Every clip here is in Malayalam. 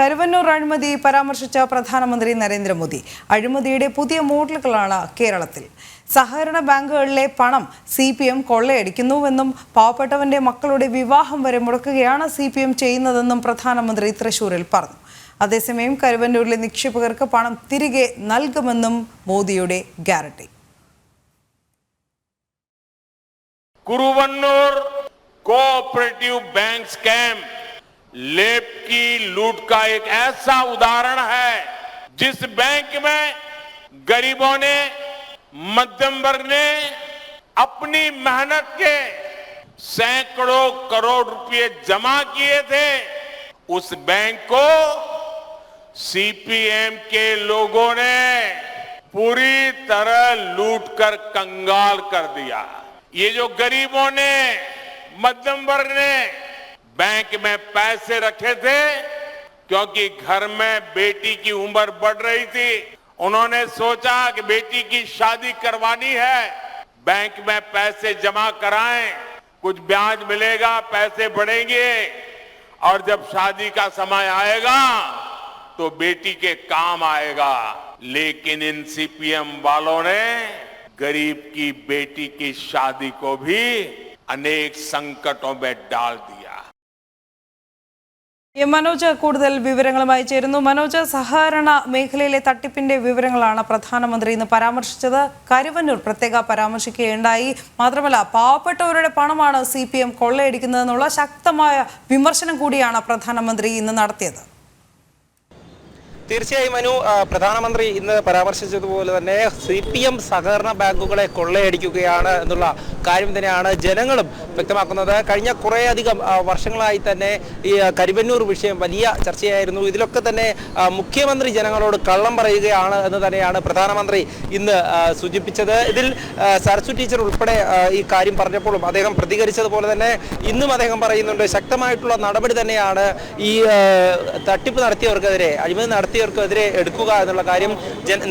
കരുവന്നൂർ അഴിമതി പരാമർശിച്ച പ്രധാനമന്ത്രി നരേന്ദ്രമോദി. അഴിമതിയുടെ പുതിയ മോഡലുകളാണ് കേരളത്തിൽ. സഹകരണ ബാങ്കുകളിലെ പണം സി പി എം കൊള്ളയടിക്കുന്നുവെന്നും പാവപ്പെട്ടവന്റെ മക്കളുടെ വിവാഹം വരെ മുടക്കുകയാണ് സി പി എം ചെയ്യുന്നതെന്നും പ്രധാനമന്ത്രി തൃശൂരിൽ പറഞ്ഞു. അതേസമയം കരുവന്നൂരിലെ നിക്ഷേപകർക്ക് പണം തിരികെ നൽകുമെന്നും മോദിയുടെ guarantee. Kuruvannur cooperative bank scam लेप की लूट का एक ऐसा उदाहरण है, जिस बैंक में गरीबों ने, मध्यम वर्ग ने अपनी मेहनत के सैकड़ों करोड़ रुपए जमा किए थे, उस बैंक को सीपीएम के लोगों ने पूरी तरह लूट कर कंगाल कर दिया। ये जो गरीबों ने, मध्यम वर्ग ने बैंक में पैसे रखे थे क्योंकि घर में बेटी की उम्र बढ़ रही थी। उन्होंने सोचा कि बेटी की शादी करवानी है। बैंक में पैसे जमा कराएँ, कुछ ब्याज मिलेगा, पैसे बढ़ेंगे। और जब शादी का समय आएगा तो बेटी के काम आएगा। लेकिन इन सीपीएम वालों ने गरीब की बेटी की शादी को भी अनेक संकटों में डाल दिया। മനോജ് കൂടുതൽ വിവരങ്ങളുമായി ചേരുന്നു. മനോജ് സഹകരണ മേഖലയിലെ തട്ടിപ്പിന്റെ വിവരങ്ങളാണ് പ്രധാനമന്ത്രി ഇന്ന് പരാമർശിച്ചത്. കരുവന്നൂർ പ്രത്യേക പരാമർശിക്കുകയുണ്ടായി. മാത്രമല്ല പാവപ്പെട്ടവരുടെ പണമാണ് സി പി എം കൊള്ളയടിക്കുന്നതെന്നുള്ള ശക്തമായ വിമർശനം കൂടിയാണ് പ്രധാനമന്ത്രി ഇന്ന് നടത്തിയത്. തീർച്ചയായും മനു പ്രധാനമന്ത്രി ഇന്ന് പരാമർശിച്ചതുപോലെ തന്നെ സി പി എം സഹകരണ ബാങ്കുകളെ കൊള്ളയടിക്കുകയാണ് എന്നുള്ള കാര്യം തന്നെയാണ് ജനങ്ങളും വ്യക്തമാക്കുന്നത്. കഴിഞ്ഞ കുറേയധികം വർഷങ്ങളായി തന്നെ ഈ കരിവന്നൂർ വിഷയം വലിയ ചർച്ചയായിരുന്നു. ഇതിലൊക്കെ തന്നെ മുഖ്യമന്ത്രി ജനങ്ങളോട് കള്ളം പറയുകയാണ് എന്ന് തന്നെയാണ് പ്രധാനമന്ത്രി ഇന്ന് സൂചിപ്പിച്ചത്. ഇതിൽ സരസു ടീച്ചർ ഉൾപ്പെടെ ഈ കാര്യം പറഞ്ഞപ്പോഴും അദ്ദേഹം പ്രതികരിച്ചതുപോലെ തന്നെ ഇന്നും അദ്ദേഹം പറയുന്നുണ്ട് ശക്തമായിട്ടുള്ള നടപടി തന്നെയാണ് ഈ തട്ടിപ്പ് നടത്തിയവർക്കെതിരെ അഴിമതി നടത്തിയവർക്കെതിരെ എടുക്കുക എന്നുള്ള കാര്യം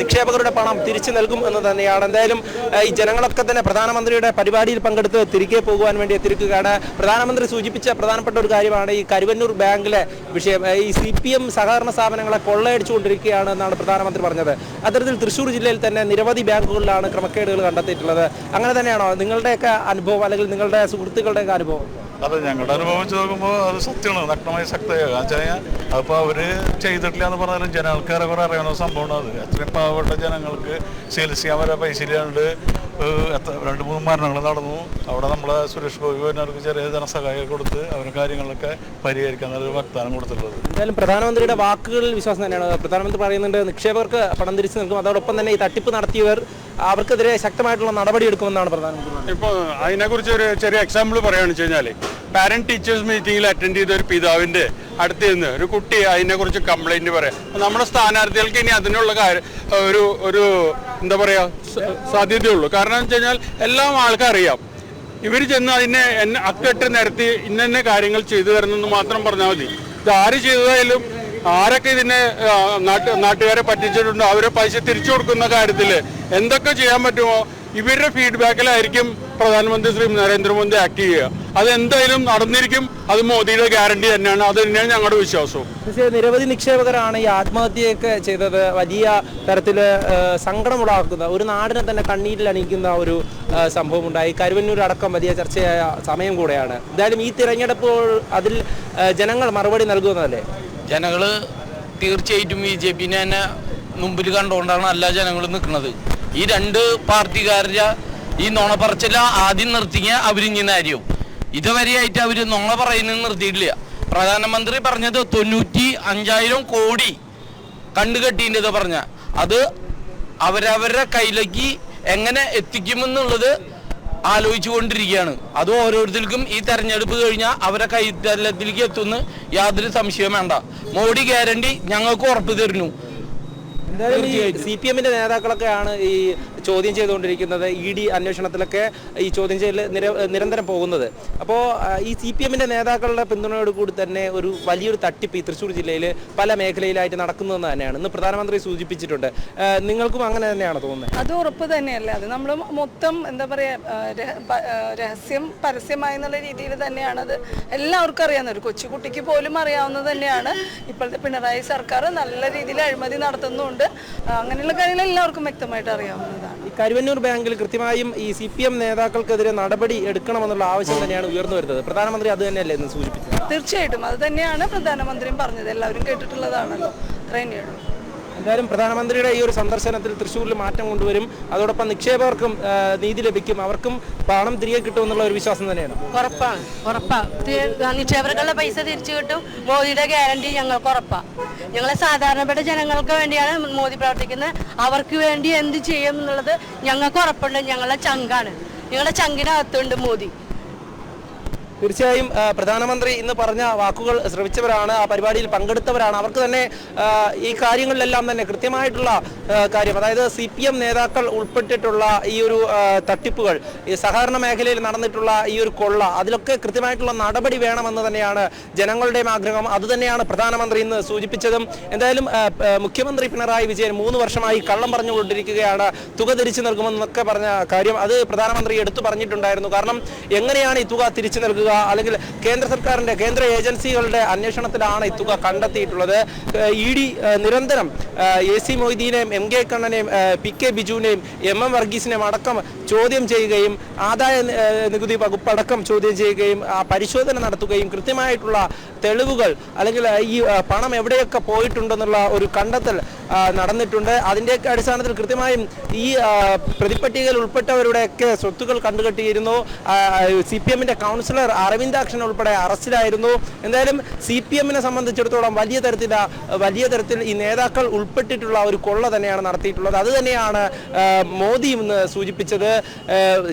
നിക്ഷേപകരുടെ പണം തിരിച്ചു നൽകും എന്ന് തന്നെയാണ്. എന്തായാലും ഈ ജനങ്ങളൊക്കെ തന്നെ പ്രധാനമന്ത്രിയുടെ പരിപാടിയിൽ പങ്കെടുത്ത് തിരികെ പോകുവാൻ വേണ്ടി എത്തിരിക്കുകയാണ് പ്രധാനമന്ത്രി സൂചിപ്പിച്ച പ്രധാനപ്പെട്ട ഒരു കാര്യമാണ് ഈ കരുവന്നൂർ ബാങ്കിലെ വിഷയം. ഈ സി പി എം സഹകരണ സ്ഥാപനങ്ങളെ കൊള്ളയടിച്ചുകൊണ്ടിരിക്കുകയാണ് എന്നാണ് പ്രധാനമന്ത്രി പറഞ്ഞത്. അത്തരത്തിൽ തൃശ്ശൂർ ജില്ലയിൽ തന്നെ നിരവധി ബാങ്കുകളിലാണ് ക്രമക്കേടുകൾ കണ്ടെത്തിയിട്ടുള്ളത്. അങ്ങനെ തന്നെയാണോ? നിങ്ങളുടെയൊക്കെ അനുഭവം അല്ലെങ്കിൽ നിങ്ങളുടെ സുഹൃത്തുക്കളുടെയൊക്കെ അനുഭവം? അതെ ഞങ്ങളുടെ അനുഭവം വെച്ച് നോക്കുമ്പോൾ അത് സത്യമാണ്. നഗ്നമായി ശക്തമാണ് കാരണം കഴിഞ്ഞാൽ അതിപ്പോൾ അവർ ചെയ്തിട്ടില്ല എന്ന് പറഞ്ഞാലും ജനാൾക്കാരെ കുറെ അറിയാവുന്ന സംഭവമാണ് അത്. അത്രയും പാവപ്പെട്ട ജനങ്ങൾക്ക് ചികിത്സിക്കാൻ വരെ പൈസ ഇല്ലാണ്ട് എത്ര രണ്ട് മൂന്ന് മരണങ്ങൾ നടന്നു. അവിടെ നമ്മളെ സുരേഷ് ഗോപി പറഞ്ഞവർക്ക് ചെറിയ ധനസഹായം കൊടുത്ത് അവരുടെ കാര്യങ്ങളൊക്കെ പരിഹരിക്കാൻ ഒരു വാഗ്ദാനം കൊടുത്തിട്ടുള്ളത്. എന്തായാലും പ്രധാനമന്ത്രിയുടെ വാക്കുകളിൽ വിശ്വാസം തന്നെയാണ്. പ്രധാനമന്ത്രി പറയുന്നുണ്ട് നിക്ഷേപകർക്ക് പണം തിരിച്ചു നിൽക്കും അതോടൊപ്പം തന്നെ ഈ തട്ടിപ്പ് നടത്തിയവർ അവർക്കെതിരെ ശക്തമായിട്ടുള്ള നടപടി എടുക്കുമെന്നാണ് പ്രധാനമന്ത്രി ഇപ്പോൾ അതിനെക്കുറിച്ച് ഒരു ചെറിയ എക്സാമ്പിൾ പറയുകയാണെന്ന് വെച്ച് കഴിഞ്ഞാൽ പാരന്റ് ടീച്ചേഴ്സ് മീറ്റിംഗിൽ അറ്റൻഡ് ചെയ്ത ഒരു പിതാവിന്റെ അടുത്ത് നിന്ന് ഒരു കുട്ടി അതിനെക്കുറിച്ച് കംപ്ലൈന്റ് പറയാം. നമ്മുടെ സ്ഥാനാർത്ഥികൾക്ക് ഇനി അതിനുള്ള കാര്യം ഒരു ഒരു എന്താ പറയുക സാധ്യതയുള്ളൂ. കാരണം എന്ന് വെച്ച് കഴിഞ്ഞാൽ എല്ലാം ആൾക്കറിയാം. ഇവർ ചെന്ന് അതിനെ എന്നെ അക്കെട്ട് നിരത്തി ഇന്ന കാര്യങ്ങൾ ചെയ്തു തരുന്നെന്ന് മാത്രം പറഞ്ഞാൽ മതി. ഇത് ആര് ചെയ്തതായാലും ആരൊക്കെ ഇതിനെ നാട്ട് നാട്ടുകാരെ പറ്റിച്ചിട്ടുണ്ടോ അവരെ പൈസ തിരിച്ചു കൊടുക്കുന്ന കാര്യത്തിൽ എന്തൊക്കെ ചെയ്യാൻ പറ്റുമോ ഇവരുടെ ഫീഡ്ബാക്കിലായിരിക്കും പ്രധാനമന്ത്രി ശ്രീ നരേന്ദ്രമോദി ആക്ട് ചെയ്യുക. അത് എന്തായാലും നടന്നിരിക്കും. അത് മോദിയുടെ ഗ്യാരണ്ടി തന്നെയാണ്. അത് തന്നെയാണ് ഞങ്ങളുടെ വിശ്വാസവും. നിരവധി നിക്ഷേപകരാണ് ഈ ആത്മഹത്യയൊക്കെ ചെയ്തത്. വലിയ തരത്തിൽ സങ്കടമുണ്ടാക്കുന്ന ഒരു നാടിനെ തന്നെ കണ്ണീരിൽ അണിയിക്കുന്ന ഒരു സംഭവം ഉണ്ടായി കരുവന്നൂർ അടക്കം വലിയ ചർച്ചയായ സമയം കൂടെയാണ്. എന്തായാലും ഈ തിരഞ്ഞെടുപ്പ് അതിൽ ജനങ്ങൾ മറുപടി നൽകുന്നതല്ലേ? ജനങ്ങൾ തീർച്ചയായിട്ടും ബി ജെ പിന്നെ തന്നെ മുമ്പിൽ കണ്ടുകൊണ്ടാണ് എല്ലാ ജനങ്ങളും നിൽക്കുന്നത്. ഈ രണ്ട് പാർട്ടിക്കാരുടെ ഈ നുണ പറച്ചില ആദ്യം നിർത്തിയ അവരിങ്ങനെ കാര്യം ഇതുവരെയായിട്ട് അവർ നുണ പറയുന്നത് നിർത്തിയിട്ടില്ല. പ്രധാനമന്ത്രി പറഞ്ഞത് തൊണ്ണൂറ്റി അഞ്ചായിരം കോടി കണ്ടുകെട്ടിന്റെ പറഞ്ഞ. അത് അവരവരുടെ കയ്യിലേക്ക് എങ്ങനെ എത്തിക്കുമെന്നുള്ളത് ആലോചിച്ചു കൊണ്ടിരിക്കുകയാണ്. അത് ഓരോരുത്തർക്കും ഈ തെരഞ്ഞെടുപ്പ് കഴിഞ്ഞാൽ അവരെ കൈത്തലത്തിലേക്ക് എത്തുമെന്ന് യാതൊരു സംശയവും വേണ്ട. മോഡി ഗ്യാരണ്ടി ഞങ്ങൾക്ക് ഉറപ്പ് തരുന്നു. സി പി എമ്മിന്റെ നേതാക്കളൊക്കെയാണ് ഈ ചോദ്യം ചെയ്തുകൊണ്ടിരിക്കുന്നത് ഇ ഡി അന്വേഷണത്തിലൊക്കെ ഈ ചോദ്യം ചെയ്യൽ നിരന്തരം പോകുന്നത്. അപ്പോൾ ഈ സി പി എമ്മിന്റെ നേതാക്കളുടെ പിന്തുണയോടുകൂടി തന്നെ ഒരു വലിയൊരു തട്ടിപ്പ് ഈ തൃശ്ശൂർ ജില്ലയിൽ പല മേഖലയിലായിട്ട് നടക്കുന്നതെന്ന് തന്നെയാണ്. ഇന്ന് പ്രധാനമന്ത്രി സൂചിപ്പിച്ചിട്ടുണ്ട്. നിങ്ങൾക്കും അങ്ങനെ തന്നെയാണ് തോന്നുന്നത്? അത് ഉറപ്പ് തന്നെയല്ലേ? അത് നമ്മൾ മൊത്തം എന്താ പറയുക രഹസ്യം പരസ്യമായി എന്നുള്ള രീതിയിൽ തന്നെയാണ് അത് എല്ലാവർക്കും അറിയാവുന്ന ഒരു കൊച്ചുകുട്ടിക്ക് പോലും അറിയാവുന്നത് തന്നെയാണ്. ഇപ്പോഴത്തെ പിണറായി സർക്കാർ നല്ല രീതിയിൽ അഴിമതി നടത്തുന്നുണ്ട്. അങ്ങനെയുള്ള കാര്യങ്ങൾ എല്ലാവർക്കും വ്യക്തമായിട്ട് അറിയാവുന്നതാണ്. കരുവന്നൂർ ബാങ്കിൽ കൃത്യമായും ഈ സി പി എം നേതാക്കൾക്കെതിരെ നടപടി എടുക്കണമെന്നുള്ള ആവശ്യം തന്നെയാണ് ഉയർന്നു വരുന്നത്. പ്രധാനമന്ത്രി അത് തന്നെയല്ലേ എന്ന് സൂചിപ്പിച്ചത്? തീർച്ചയായിട്ടും. അത് തന്നെയാണ് പ്രധാനമന്ത്രിയും പറഞ്ഞത്. എല്ലാവരും കേട്ടിട്ടുള്ളതാണല്ലോ. അത്ര തന്നെയുള്ളൂ. എന്തായാലും പ്രധാനമന്ത്രിയുടെ ഈ ഒരു സന്ദർശനത്തിൽ തൃശ്ശൂരിൽ മാറ്റം കൊണ്ടുവരും. അതോടൊപ്പം നിക്ഷേപകർക്കും നീതി ലഭിക്കും. അവർക്കും പണം തിരികെ കിട്ടും എന്നുള്ള ഒരു വിശ്വാസം തന്നെയാണ്. ഉറപ്പാണ്. ഉറപ്പാണ് നിക്ഷേപകരുടെ പൈസ തിരിച്ചു കിട്ടും. മോദിയുടെ ഗ്യാരണ്ടി ഞങ്ങൾക്ക് ഉറപ്പാ. ഞങ്ങളെ സാധാരണപ്പെട്ട ജനങ്ങൾക്ക് വേണ്ടിയാണ് മോദി പ്രവർത്തിക്കുന്നത്. അവർക്ക് വേണ്ടി എന്ത് ചെയ്യും എന്നുള്ളത് ഞങ്ങൾക്ക് ഉറപ്പുണ്ട്. ഞങ്ങളെ ചങ്കാണ്. ഞങ്ങളുടെ ചങ്കിനകത്തുണ്ട് മോദി. തീർച്ചയായും പ്രധാനമന്ത്രി ഇന്ന് പറഞ്ഞ വാക്കുകൾ ശ്രമിച്ചവരാണ് ആ പരിപാടിയിൽ പങ്കെടുത്തവരാണ്. അവർക്ക് തന്നെ ഈ കാര്യങ്ങളിലെല്ലാം തന്നെ കൃത്യമായിട്ടുള്ള കാര്യം അതായത് സി പി എം നേതാക്കൾ ഉൾപ്പെട്ടിട്ടുള്ള ഈ ഒരു തട്ടിപ്പുകൾ ഈ സഹകരണ മേഖലയിൽ നടന്നിട്ടുള്ള ഈ ഒരു കൊള്ള അതിലൊക്കെ കൃത്യമായിട്ടുള്ള നടപടി വേണമെന്ന് തന്നെയാണ് ജനങ്ങളുടെയും ആഗ്രഹം. അതുതന്നെയാണ് പ്രധാനമന്ത്രി ഇന്ന് സൂചിപ്പിച്ചതും. എന്തായാലും മുഖ്യമന്ത്രി പിണറായി വിജയൻ മൂന്ന് വർഷമായി കള്ളം പറഞ്ഞുകൊണ്ടിരിക്കുകയാണ് തുക തിരിച്ചു നൽകുമെന്നൊക്കെ പറഞ്ഞ കാര്യം അത് പ്രധാനമന്ത്രി എടുത്തു പറഞ്ഞിട്ടുണ്ടായിരുന്നു. കാരണം എങ്ങനെയാണ് ഈ തുക തിരിച്ചു നൽകുക അല്ലെങ്കിൽ കേന്ദ്ര സർക്കാരിന്റെ കേന്ദ്ര ഏജൻസികളുടെ അന്വേഷണത്തിലാണ് ഈ തുക കണ്ടെത്തിയിട്ടുള്ളത്. ഇ ഡി നിരന്തരം എ സി മൊയ്തീനെയും എം കെ കണ്ണനെയും പി കെ ബിജുവിനെയും എം എം വർഗീസിനെയും അടക്കം ചോദ്യം ചെയ്യുകയും ആദായ നികുതി വകുപ്പ് അടക്കം ചോദ്യം ചെയ്യുകയും പരിശോധന നടത്തുകയും കൃത്യമായിട്ടുള്ള തെളിവുകൾ അല്ലെങ്കിൽ ഈ പണം എവിടെയൊക്കെ പോയിട്ടുണ്ടെന്നുള്ള ഒരു കണ്ടെത്തൽ നടന്നിട്ടുണ്ട്. അതിന്റെയൊക്കെ അടിസ്ഥാനത്തിൽ കൃത്യമായും ഈ പ്രതിപ്പട്ടികയിൽ ഉൾപ്പെട്ടവരുടെയൊക്കെ സ്വത്തുക്കൾ കണ്ടുകെട്ടിയിരുന്നു. സി പി എമ്മിന്റെ കൗൺസിലർ അരവിന്ദാക്ഷൻ ഉൾപ്പെടെ അറസ്റ്റിലായിരുന്നു. എന്തായാലും സി പി എമ്മിനെ സംബന്ധിച്ചിടത്തോളം വലിയ തരത്തിൽ വലിയ തരത്തിൽ ഈ നേതാക്കൾ ഉൾപ്പെട്ടിട്ടുള്ള ഒരു കൊള്ള തന്നെയാണ് നടത്തിയിട്ടുള്ളത്. അത് തന്നെയാണ് മോദി ഇന്ന് സൂചിപ്പിച്ചത്.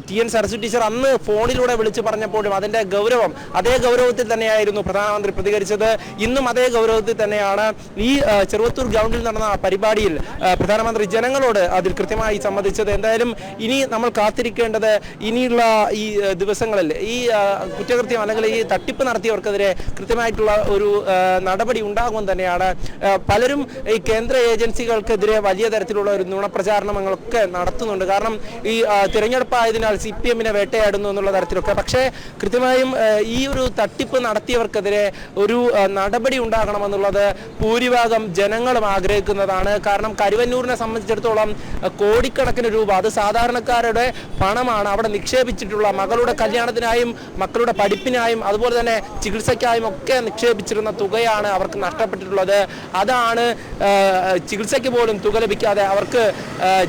ടി എൻ സരസ്വതി ടീച്ചർ അന്ന് ഫോണിലൂടെ വിളിച്ചു പറഞ്ഞപ്പോഴും അതിന്റെ ഗൗരവം അതേ ഗൗരവത്തിൽ തന്നെയായിരുന്നു പ്രധാനമന്ത്രി പ്രതികരിച്ചത്. ഇന്നും അതേ ഗൗരവത്തിൽ തന്നെയാണ് ഈ ചെറുവത്തൂർ ഗ്രൗണ്ടിൽ നടന്ന പരിപാടിയിൽ പ്രധാനമന്ത്രി ജനങ്ങളോട് അതിൽ കൃത്യമായി സംബന്ധിച്ചത് എന്തായാലും ഇനി നമ്മൾ കാത്തിരിക്കേണ്ടത് ഇനിയുള്ള ഈ ദിവസങ്ങളിൽ ഈ ആ, കുറ്റകൃത്യം അല്ലെങ്കിൽ ഈ തട്ടിപ്പ് നടത്തിയവർക്കെതിരെ കൃത്യമായിട്ടുള്ള ഒരു നടപടി ഉണ്ടാകുമെന്ന് തന്നെയാണ്. പലരും ഈ കേന്ദ്ര ഏജൻസികൾക്കെതിരെ വലിയ തരത്തിലുള്ള ഒരു നുണപ്രചാരണങ്ങളൊക്കെ നടത്തുന്നുണ്ട്. കാരണം ഈ തിരഞ്ഞെടുപ്പായതിനാൽ സി പി എമ്മിനെ വേട്ടയാടുന്നു എന്നുള്ള തരത്തിലൊക്കെ. പക്ഷേ കൃത്യമായും ഈ ഒരു തട്ടിപ്പ് നടത്തിയവർക്കെതിരെ ഒരു നടപടി ഉണ്ടാകണമെന്നുള്ളത് ഭൂരിഭാഗം ജനങ്ങളും ആഗ്രഹിക്കുന്നതാണ്. കാരണം കരുവന്നൂരിനെ സംബന്ധിച്ചിടത്തോളം കോടിക്കണക്കിന് രൂപ അത് സാധാരണക്കാരുടെ പണമാണ്. അവിടെ നിക്ഷേപിച്ചിട്ടുള്ള മകളുടെ കല്യാണത്തിനായും മക്കളുടെ പഠിപ്പിനായും അതുപോലെ തന്നെ ചികിത്സയ്ക്കായും ഒക്കെ നിക്ഷേപിച്ചിരുന്ന തുകയാണ് അവർക്ക് നഷ്ടപ്പെട്ടിട്ടുള്ളത്. അതാണ് ചികിത്സയ്ക്ക് പോലും തുക ലഭിക്കാതെ അവർക്ക്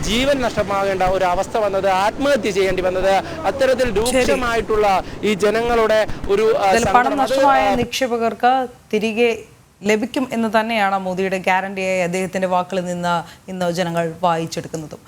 ജീവൻ നഷ്ടമാകേണ്ട ഒരു അവസ്ഥ വന്നത് ആത്മഹത്യ ചെയ്യേണ്ടി വന്നത്. അത്തരത്തിൽ രൂക്ഷമായിട്ടുള്ള ഈ ജനങ്ങളുടെ ഒരു പണം നഷ്ടമായ നിക്ഷേപകർക്ക് തിരികെ ലഭിക്കും എന്ന് തന്നെയാണ് മോദിയുടെ ഗ്യാരണ്ടിയായി അദ്ദേഹത്തിന്റെ വാക്കിൽ നിന്ന് ഇന്ന് ജനങ്ങൾ വായിച്ചെടുക്കുന്നതും.